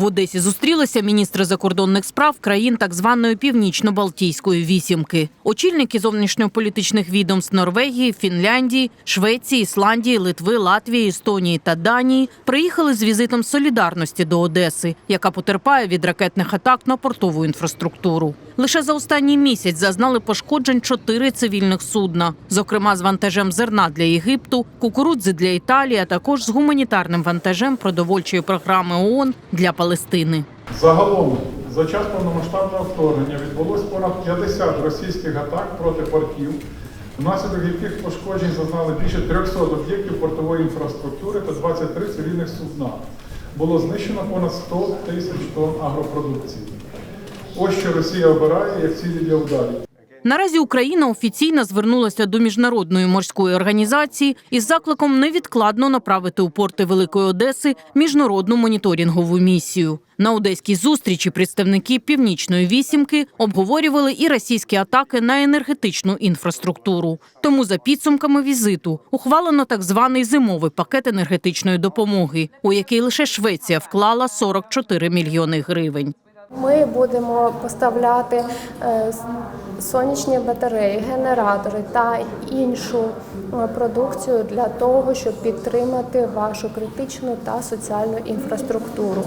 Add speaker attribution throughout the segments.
Speaker 1: В Одесі зустрілися міністри закордонних справ країн так званої північно-балтійської вісімки. Очільники зовнішньополітичних відомств Норвегії, Фінляндії, Швеції, Ісландії, Литви, Латвії, Естонії та Данії приїхали з візитом солідарності до Одеси, яка потерпає від ракетних атак на портову інфраструктуру. Лише за останній місяць зазнали пошкоджень чотири цивільних судна, зокрема з вантажем зерна для Єгипту, кукурудзи для Італії, а також з гуманітарним вантажем продовольчої програми ООН для Палестини.
Speaker 2: Загалом за час повномасштабного вторгнення відбулось понад 50 російських атак проти портів, внаслідок яких пошкоджень зазнали більше 300 об'єктів портової інфраструктури та 23 цивільних судна. Було знищено понад 100 тисяч тонн агропродукції. Ось що Росія обирає як цілі для ударів.
Speaker 1: Наразі Україна офіційно звернулася до міжнародної морської організації із закликом невідкладно направити у порти Великої Одеси міжнародну моніторингову місію. На одеській зустрічі представники північної вісімки обговорювали і російські атаки на енергетичну інфраструктуру. Тому за підсумками візиту ухвалено так званий зимовий пакет енергетичної допомоги, у який лише Швеція вклала 44 мільйони гривень.
Speaker 3: Ми будемо поставляти е, сонячні батареї, генератори та іншу е, продукцію для того, щоб підтримати вашу критичну та соціальну інфраструктуру.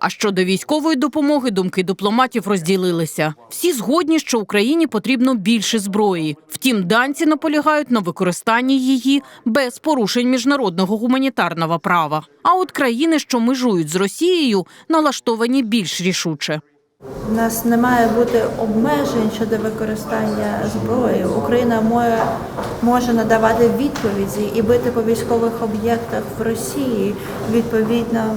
Speaker 1: А щодо військової допомоги, думки дипломатів розділилися. Всі згодні, що Україні потрібно більше зброї. Втім, данці наполягають на використанні її без порушень міжнародного гуманітарного права. А от країни, що межують з Росією, налаштовані більш рішуче.
Speaker 4: У нас не має бути обмежень щодо використання зброї. Україна може, може надавати відповіді і бити по військових об'єктах в Росії. Відповідно,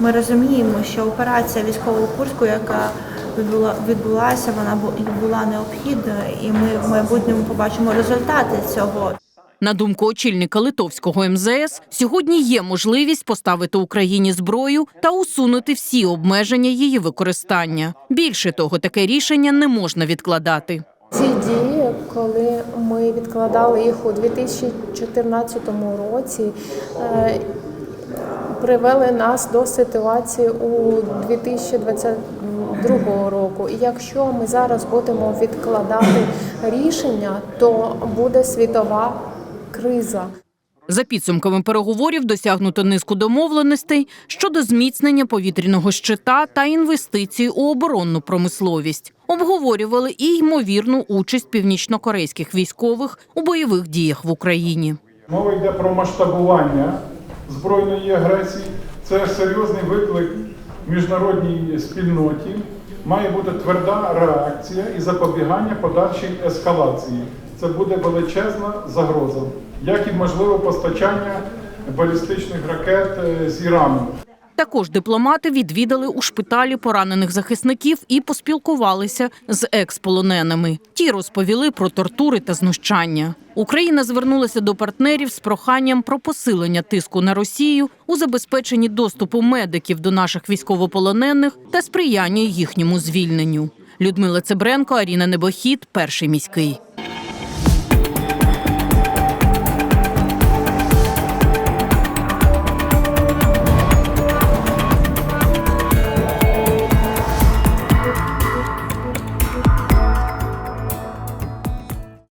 Speaker 4: ми розуміємо, що операція військового Курську, яка відбула, відбулася, вона бу- була необхідною, і ми в майбутньому побачимо результати цього.
Speaker 1: На думку очільника литовського МЗС, сьогодні є можливість поставити Україні зброю та усунути всі обмеження її використання. Більше того, таке рішення не можна відкладати.
Speaker 3: Ці дії, коли ми відкладали їх у 2014 році, е, привели нас до ситуації у 2022 року. І якщо ми зараз будемо відкладати рішення, то буде світова криза.
Speaker 1: За підсумками переговорів досягнуто низку домовленостей щодо зміцнення повітряного щита та інвестицій у оборонну промисловість. Обговорювали і ймовірну участь північнокорейських військових у бойових діях в Україні.
Speaker 2: Мова йде про масштабування збройної агресії. Це серйозний виклик міжнародній спільноті. Має бути тверда реакція і запобігання подальшій ескалації. Це буде величезна загроза, як і можливе постачання балістичних ракет е, з Ірану.
Speaker 1: Також дипломати відвідали у шпиталі поранених захисників і поспілкувалися з експолоненими. Ті розповіли про тортури та знущання. Україна звернулася до партнерів з проханням про посилення тиску на Росію у забезпеченні доступу медиків до наших військовополонених та сприяння їхньому звільненню. Людмила Цебренко, Аріна Небохід, перший міський.